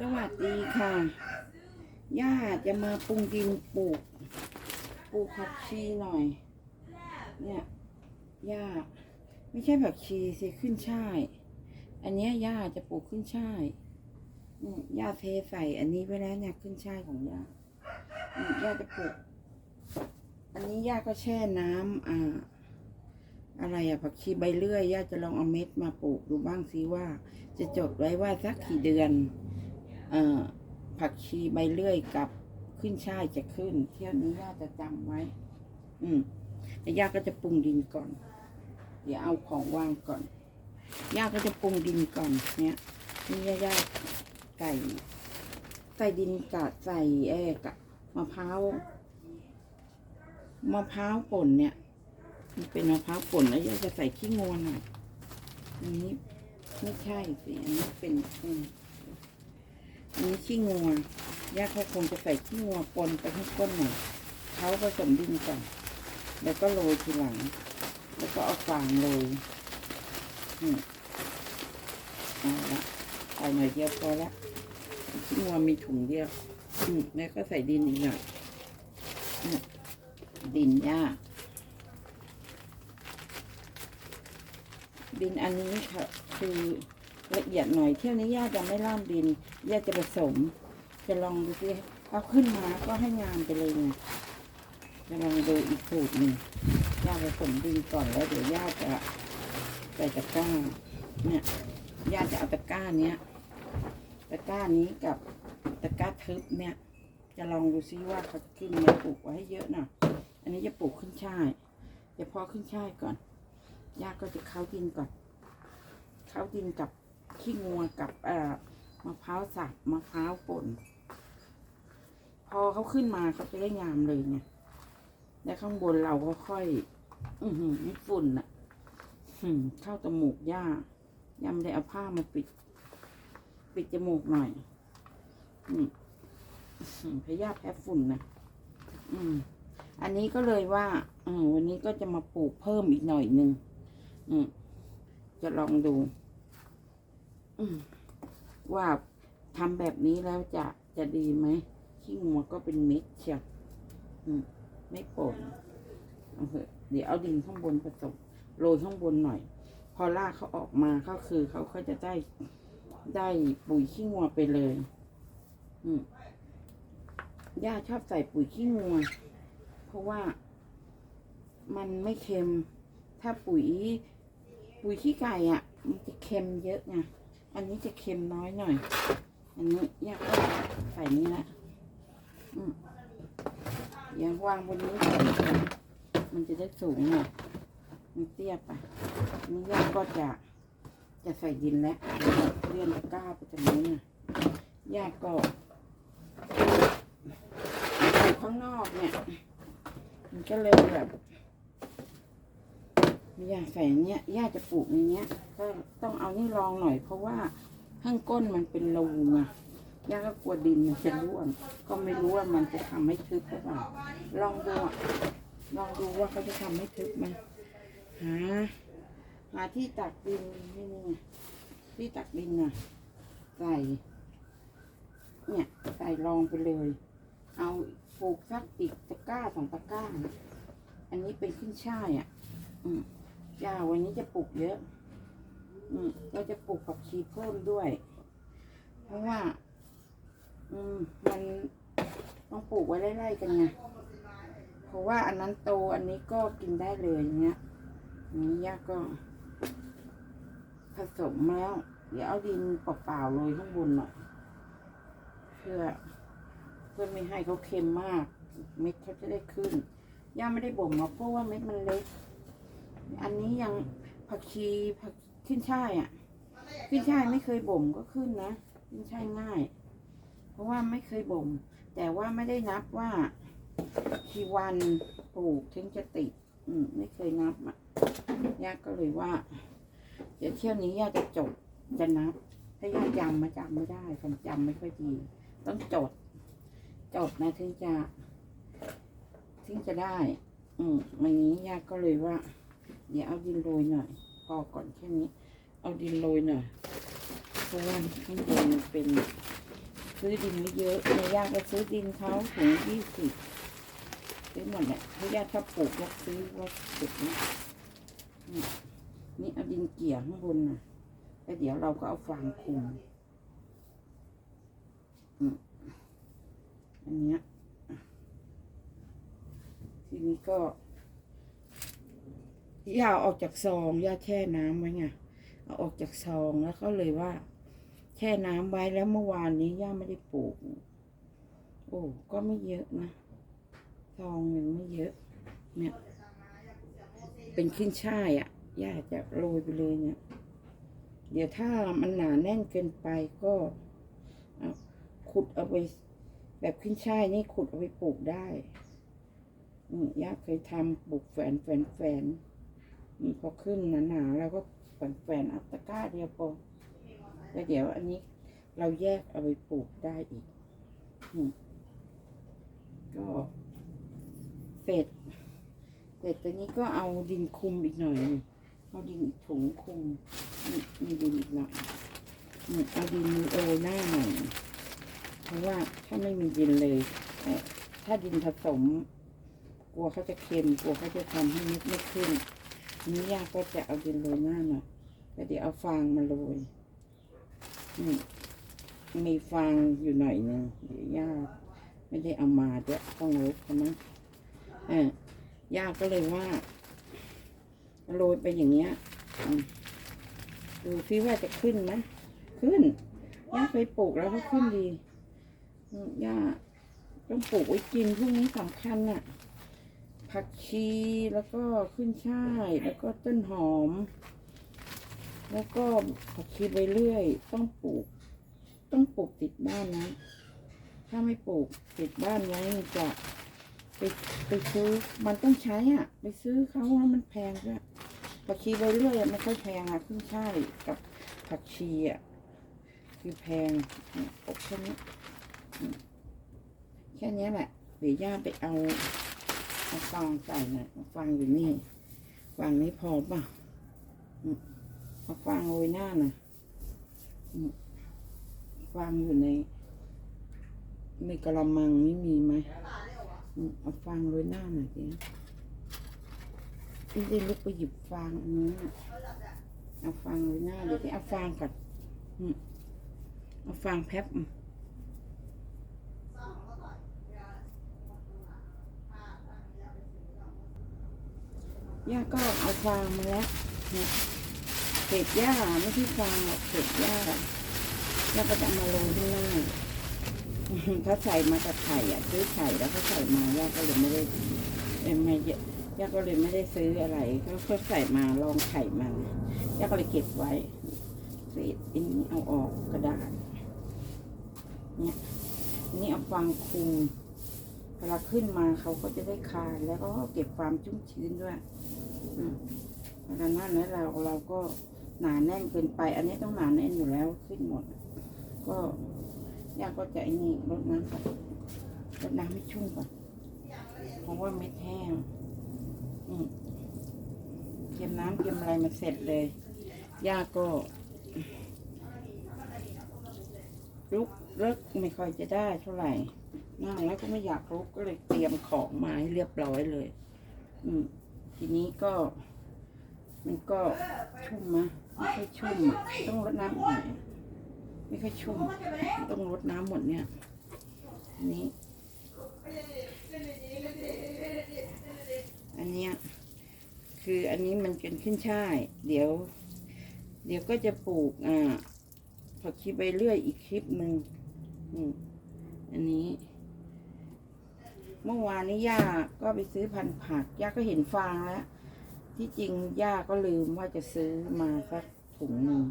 สวัสดีค่ะ ย่าจะมาปรุงดินปลูก ปลูกผักชีหน่อย เนี่ย ย่า ไม่ใช่ผักชีสิขึ้นช่าย อันเนี้ยย่าจะปลูกขึ้นช่ายย่าเทใส่อันนี้ไว้แล้วเนี่ยขึ้นช่ายของย่า ย่าจะปลูก อันนี้ย่าก็แช่น้ำอ่า อะไรอะผักชีใบเลื่อย ย่าจะลองเอาเม็ดมาปลูกดูบ้างซิว่า จะจดไว้ว่าสักกี่เดือน ผักชีใบเลื่อยกับขึ้นช่ายจะขึ้น เที่ยวนี้ย่าจะจำไว้ อืมแต่ย่าก็จะปรุงดินก่อน เดี๋ยวเอาของวางก่อน ย่าก็จะปรุงดินก่อน เนี่ยนี่ย่าย่าใส่ใส่ดินกะใส่เอ้กะมะพร้าวมะพร้าวป่นเนี่ยมันเป็นมะพร้าวป่นแล้วย่าจะใส่ขี้งวนหน่อยอันนี้ไม่ใช่สิอันนี้เป็นอืม อันนี้ขี้งัวย่าเขาคงจะใส่ขี้งัวปนไปให้ก้นหน่อยเขาผสมดินก่อนแล้วก็โรยทีหลัง แล้วก็เอาฟางโรยอืมเอาละเอาหน่อยเดียวพอละขี้งัวมีถุงเดียวอืมแล้วก็ใส่ดินอีกหน่อยดินย่าดินอันนี้ค่ะคือ ละเอียดหน่อยเที่ยวนี้ย่าจะไม่ล่ามดินย่าจะผสม จะลองดูสิเอาขึ้นมาก็ให้งามไปเลยไงจะลองดูอีกสูตรหนึ่งย่าผสมดินก่อนแล้วเดี๋ยวย่าจะใส่ตะกร้าเนี่ยย่าจะเอาตะกร้าเนี้ยตะกร้านี้กับตะกร้าทึบเนี่ย จะลองดูซิว่าเขาจะขึ้นมาปลูกไว้ให้เยอะหน่อยอันนี้จะปลูกขึ้นช่ายเดี๋ยวพอขึ้นช่ายก่อนย่าก็จะเข้าดินก่อน เข้าดินกับ ขี้งัวกับเอ่อมะพร้าวสับมะพร้าวป่น พอเขาขึ้นมาเขาจะได้งามเลยไงแล้วข้างบนเราก็ค่อย อือหือฝุ่นอะเข้าจมูกย่าย่าไม่ได้เอาผ้ามาปิด ปิดจมูกหน่อยอพยาธิแพ้ฝุ่นนะอืม อันนี้ก็เลยว่าออวันนี้ก็จะมาปลูกเพิ่มอีกหน่อยหนึ่งอืมจะลองดู ว่าทำแบบนี้แล้วจะจะดีไหมขี้งัวก็เป็นเม็ดเชียวไม่ป่นเอาเถอะเดี๋ยวเอาดินข้างบนผสมโรยข้างบนหน่อย พอรากเขาออกมาก็คือเขาก็จะได้ได้ปุ๋ยขี้งัวไปเลย อืมย่าชอบใส่ปุ๋ยขี้งัว เพราะว่ามันไม่เค็ม ถ้าปุ๋ย ปุ๋ยขี้ไก่อะ มันจะเค็มเยอะไง อันนี้จะเค็มน้อยหน่อย อันนี้ย่ากใส่นี่ละอย่าวางบนนี้ก่อนมันจะได้สูงหน่อยมันเตี้ยไปอันนี่ย่าก็จะจะใส่ดินแล้วเลื่อนก้าไปตรงนี้นะย่าก็อยู่ข้างนอกเนี่ย มันก็เลยแบบ ม่อยากใส่เนี้ยย่าจะปลูกในเนี้ย ก็ต้องเอานี่รองหน่อย เพราะว่าข้างก้นมันเป็นรูไงย่าก็กลัวดินมันจะร่วงก็ไม่รู้ว่ามันจะทำให้ทึบหรือเปล่าลองดูอะลองดูว่าเขาจะทำให้ทึบไหมหาหาที่ตักดินนี่นี่ไงที่ตักดินน่ะใส่เนี่ยใส่รองไปเลย เอาปลูกสักอีกตะกร้าสองตะกร้า อันนี้เป็นขึ้นช่ายอะ อืม ยาวันนี้จะปลูกเยอะ อืมเราจะปลูกผักชีเพิ่มด้วย เพราะว่า อืม มันต้องปลูกไว้ไล่ๆกันไงเพราะว่าอันนั้นโตอันนี้ก็กินได้เลยอย่างเงี้ยนี้ย่าก็ ผสมแล้ว เดี๋ยวเอาดินเปล่าๆโรยข้างบนหน่อยเพื่อเพื่อไม่ให้เขาเค็มมาก เม็ดเขาจะได้ขึ้นย่าไม่ได้บ่มหรอกเพราะว่าเม็ดมันเล็ก อันนี้ยังผักชีผักขึ้นช่ายอะขึ้นช่ายไม่เคยบ่มก็ขึ้นนะขึ้นช่ายง่าย เพราะว่าไม่เคยบ่ม แต่ว่าไม่ได้นับว่ากี่วันปลูกถึงจะติด อืม ไม่เคยนับอะย่าก็เลยว่า เดี๋ยวเที่ยวนี้ย่าจะจดจะนับ ถ้าย่าจำมาจำไม่ได้ความจำไม่ค่อยดี ต้องจด จดนะถึงจะ ถึงจะได้ อืมวันนี้ย่าก็เลยว่า เดี๋ยวเอาดินโรยหน่อย พอก่อนแค่นี้ เอาดินโรยหน่อย เพราะว่าข้างบนมันเป็น ซื้อดินไว้เยอะในย่าก็ซื้อดินเขาถุงยี่สิบซื้อหมดแหละเพราย่าชอบปลูกแล้วซื้อว่าปลูกนะนี่เอาดินเกี่ยข้างบนน่ะแล้วเดี๋ยวเราก็เอาฟางคลุมอืมอันเนี้ยทีนี้ก็ ยาอาออกจากซองยาแช่น้ำไว้ไงเอาออกจากซองแล้วก็เลยว่า แช่น้ำไว้แล้วเมื่อวานนี้ย่าไม่ได้ปลูก โอ้ก็ไม่เยอะนะซองหนึ่งไม่เยอะ เนี่ย เป็นขึ้นช่ายอะ่ะย่าจะโรยไปเลยเนี่ย เดี๋ยวถ้ามันหนาแน่นเกินไปก็ขุดเอาไปแบบขึ้นช่ายนี่ขุดเอาไปปลูกได้ย่าเคยทำปลูกแฝนแฝนแฝนอื พอขึ้นหนาๆแล้วก็แฝนแฝนอัตะก้าเดียวพอแล้วเดี๋ยวอันนี้เราแยกเอาไปปลูกได้อีกก็เสร็จเสร็จตอนนี้ก็เอาดินคุมอีกหน่อยเอาดินอีกถุงคุมมีดินอีกหน่อยอืมเอาดินโรยหน้าหน่อยเพราะว่าถ้าไม่มีดินเลย ถ้าดินผสม กลัวเขาจะเค็ม กลัวเขาจะทำให้เม็ดไม่ขึ้น นี้ยาก็จะเอาดินโรยหน้าหน่อยแล้วเดี๋ยวเอาฟางมาโรยอืมมีฟางอยู่หน่อยนึงเดี๋ยวย่าไม่ได้เอามาด้วยต้องลบนะเออย่าก็เลยว่าโรยไปอย่างเงี้ยดูซิว่าจะขึ้นไหมขึ้นย่าเคยปลูกแล้วก็ขึ้นดีย่าต้องปลูกไว้กินพวกนี้สำคัญน่ะ ผักชีแล้วก็ขึ้นช่ายแล้วก็ต้นหอม แล้วก็ผักชีไปเรื่อย ต้องปลูก ต้องปลูกติดบ้านนะ ถ้าไม่ปลูกติดบ้านไว้มันจะไปไปซื้อมันต้องใช้อะ ไปซื้อเขาว่ามันแพงด้วยผักชีไปเรื่อยไม่ค่อยแพงอะขึ้นช่ายกับผักชีอะคือแพงเนี่ยปลูกแค่นี้แค่นี้แหละเดี๋ยวย่าไปเอา เอาฟางใส่หน่อยเอาฟางอยู่นี่ฟางนี้พอป่ะเอาฟางโรยหน้าน่ะอืมฟางอยู่ในในกระมังนี่มีไหมเอาฟางโรยหน้าหน่อยดิพี่ได้ลุกไปหยิบฟางอันนี้นเอาฟางโรยหน้าเดี๋ยวที่เอาฟางก่อนเอาฟางแพ็บ ย่าก็เอาฟางมาแล้วเนี่ยเศษหญ้าไม่ใช่ฟางหรอกเศษหญ้าย่าก็จะมาลงที่หน้าถ้าใส่มาจากไข่อะซื้อไข่แล้วเขาใส่มาย่าก็เลยไม่ได้เอไม่เยอะย่าก็เลยไม่ได้ซื้ออะไรเขาใส่มาลองไข่มาย่าก็เลยเก็บไว้เศษอันนี้เอาออกกระดาษเนี่ยนี่เอาฟางคลุมเวลาขึ้นมาเขาก็จะได้คานแล้วก็เก็บความชุ่มชื้นด้วย ดังนั้นแล้วเราเราก็หนาแน่นเกินไป อันนี้ต้องหนาแน่นอยู่แล้วขึ้นหมด ก็ยากก็จะไอ้นี่ลดน้ำก่อนลดน้ำให้ชุ่มก่อนเพราะว่าเม็ดแห้งอืมเก็บน้ำเก็บอะไรมาเสร็จเลยย่าก็ลุกเลิกไม่ค่อยจะได้เท่าไหร่นั่งแล้วก็ไม่อยากลุกก็เลยเตรียมของมาให้เรียบร้อยเลย อืม ทีนี้ก็ มันก็ชุ่มมะไม่ค่อยชุ่มอะต้องรดน้ำหน่อยไม่ค่อยชุ่ม ต้องรดน้ำหมดเนี่ยอันนี้ อันเนี้ยคืออันนี้มันเป็นขึ้นช่าย เดี๋ยว เดี๋ยวก็จะปลูกอ่าผักชีใบเลื่อยอีกคลิปหนึ่งอันนี้ เมื่อวานนี้ย่าก็ไปซื้อพันธุ์ผักย่าก็เห็นฟางแล้ว ที่จริงย่าก็ลืมว่าจะซื้อมาสักถุงหนึ่ง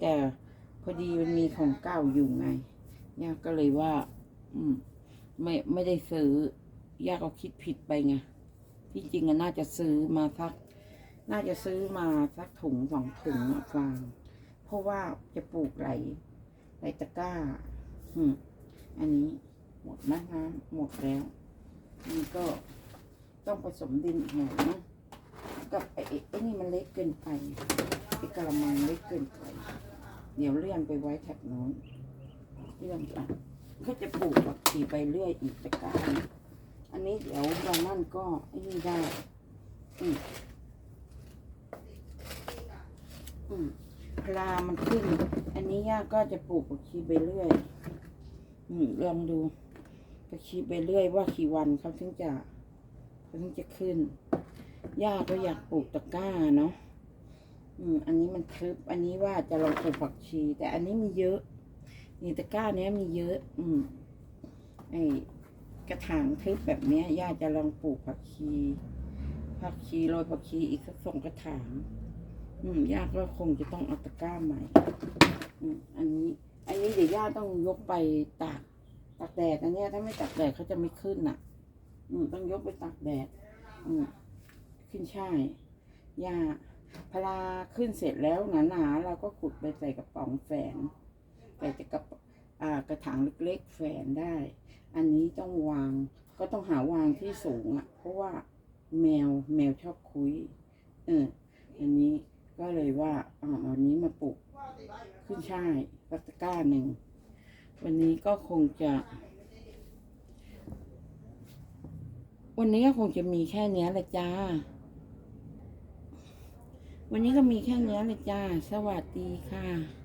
แต่พอดีมันมีของเก่าอยู่ไงย่าก็เลยว่า อืม ไม่ไม่ได้ซื้อย่าก็คิดผิดไปไงที่จริงอะน่าจะซื้อมาสัก น่าจะซื้อมาสักถุงสองถุงฟาง เพราะว่าจะปลูกไหลไหลตะกร้า อืม อันนี้หมดนะน้ำหมดแล้ว นี่ก็ต้องผสมดินอีกหน่อยนะกับไอ้ไอ้นี่มันเล็กเกินไปไอ้กระมังเล็กเกินไป เดี๋ยวเลื่อนไปไว้แถบโน้นเลื่อนไปก็จะปลูกผักชีไปเรื่อยอีกตะกร้าหนึ่งอันนี้เดี๋ยวเรานั่นก็ไอ้นี่ได้อืมอืมพลามันขึ้น อันนี้ย่าก็จะปลูกผักชีไปเรื่อย อืมลองดู ผักชีไปเรื่อยว่ากี่วันเขาถึงจะเขาถึงจะขึ้นย่าก็อยากปลูกตะกร้าเนาะอืม อันนี้มันทึบอันนี้ว่าจะลองปลูกผักชี แต่อันนี้มีเยอะนี่ตะกร้าเนี้ยมีเยอะ อืมไอกระถางทึบแบบเนี้ยย่าจะลองปลูกผักชีผักชีโรยผักชีอีกสักสองกระถางอืมย่าก็คงจะต้องเอาตะกร้าใหม่ อืม อันนี้ อันนี้เดี๋ยวย่าต้องยกไปตาก ตากแดดอันเนี้ยถ้าไม่ตากแดดเขาจะไม่ขึ้นอะ อืมต้องยกไปตากแดด อืมขึ้นช่ายย่าพลาขึ้นเสร็จแล้วหนาๆเราก็ขุดไปใส่กระป๋องแฝนใส่จะกระป๋องอ่ากระถางเล็กๆแฝนได้ อันนี้ต้องวางก็ต้องหาวางที่สูงอะ เพราะว่าแมวแมวชอบคุย เออ อันนี้ก็เลยว่าอ่าวันนี้มาปลูกขึ้นช่ายรัตะกร้าหนึ่ง วันนี้ก็คงจะ วันนี้ก็คงจะมีแค่เนี้ยแหละจ้า วันนี้ก็มีแค่เนี้ยเละจ้า สวัสดีค่ะ